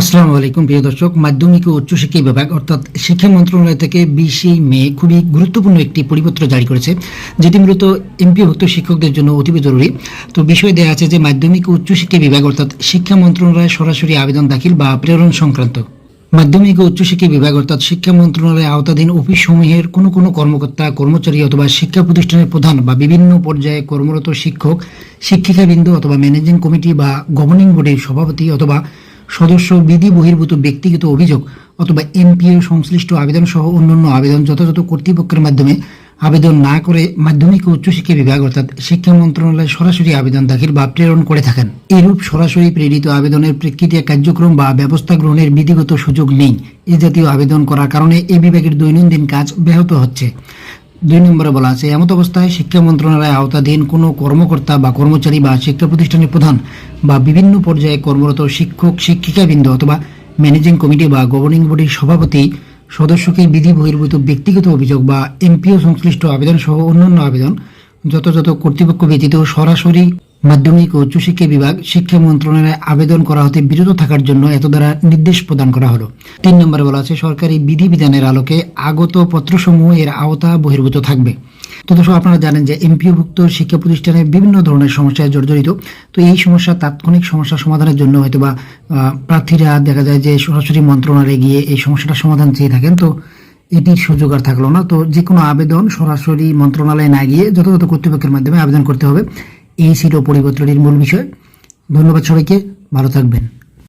আসসালামু আলাইকুম, প্রিয় দর্শক। মাধ্যমিক ও উচ্চশিক্ষা বিভাগ, অর্থাৎ শিক্ষা মন্ত্রণালয় থেকে বিশে মে খুবই গুরুত্বপূর্ণ একটি পরিপত্র জারি করেছে, যেটি মূলত এমপিভুক্ত শিক্ষকদের জন্য অতীব জরুরি। তো বিষয় দেওয়া আছে যে, মাধ্যমিক ও উচ্চশিক্ষা বিভাগ, অর্থাৎ শিক্ষা মন্ত্রণালয়ে সরাসরি আবেদন দাখিল বা প্রেরণ সংক্রান্ত। মাধ্যমিক ও উচ্চশিক্ষা বিভাগ, অর্থাৎ শিক্ষা মন্ত্রণালয়ের আওতাধীন অফিসসমূহের কোনো কোনো কর্মকর্তা, কর্মচারী অথবা শিক্ষা প্রতিষ্ঠানের প্রধান বা বিভিন্ন পর্যায়ে কর্মরত শিক্ষক, শিক্ষিকাবৃন্দ অথবা ম্যানেজিং কমিটি বা গভর্নিং বোর্ডের সভাপতি অথবা সদস্য বিধি বহির্ভূত ব্যক্তিগত অভিযোগ অথবা এমপিও সংশ্লিষ্ট আবেদন সহ অন্যান্য আবেদন যথাযথ কর্তৃপক্ষের মাধ্যমে আবেদন না করে মাধ্যমিক ও উচ্চশিক্ষা বিভাগ অর্থাৎ শিক্ষা মন্ত্রণালয়ে সরাসরি আবেদন দাখিল বা প্রেরণ করে থাকেন। এরূপ সরাসরি প্রেরিত আবেদনের প্রেক্ষিতে কার্যক্রম বা ব্যবস্থা গ্রহণের বিধিগত সুযোগ নেই। এ জাতীয় আবেদন করার কারণে এ বিভাগের দৈনন্দিন কাজ ব্যাহত হচ্ছে। দুই নম্বরে বলা আছে, এমত অবস্থায় শিক্ষা মন্ত্রণালয়ের আওতাধীন কোনো কর্মকর্তা বা কর্মচারী বা শিক্ষা প্রতিষ্ঠানের প্রধান বা বিভিন্ন পর্যায়ে কর্মরত শিক্ষক, শিক্ষিকাবৃন্দ অথবা ম্যানেজিং কমিটি বা গভর্নিং বডির সভাপতি, সদস্যকে বিধি বহির্ভূত ব্যক্তিগত অভিযোগ বা এমপিও সংশ্লিষ্ট আবেদন সহ অন্যান্য আবেদন, যথাযথ কর্তৃপক্ষ ব্যতীত সরাসরি মাধ্যমিক ও উচ্চশিক্ষা বিভাগ শিক্ষা মন্ত্রণালয়ে আবেদন করা হতে বিরত থাকার জন্য এত দ্বারা নির্দেশ প্রদান করা হলো। তিন নম্বরে বলা আছে, সরকারি বিধিবিধানের আলোকে আগত পত্রসমূহ এর আওতা বহির্ভূত থাকবে। তো দর্শক আপনারা জানেন যে এমপিওভুক্ত শিক্ষা প্রতিষ্ঠানে বিভিন্ন ধরনের সমস্যায় জর্জরিত। তো এই সমস্যা তাৎক্ষণিক সমস্যা সমাধানের জন্য হয়তো বা প্রার্থীরা দেখা যায় যে সরাসরি মন্ত্রণালয়ে গিয়ে এই সমস্যাটা সমাধান চেয়ে থাকেন। তো এটির সুযোগ আর থাকল না। তো যে কোনো আবেদন সরাসরি মন্ত্রণালয়ে না গিয়ে যথাযথ কর্তৃপক্ষের মাধ্যমে আবেদন করতে হবে। এই ছিল পরিবর্তনের মূল বিষয়। ধন্যবাদ সবাইকে। ভালো থাকবেন।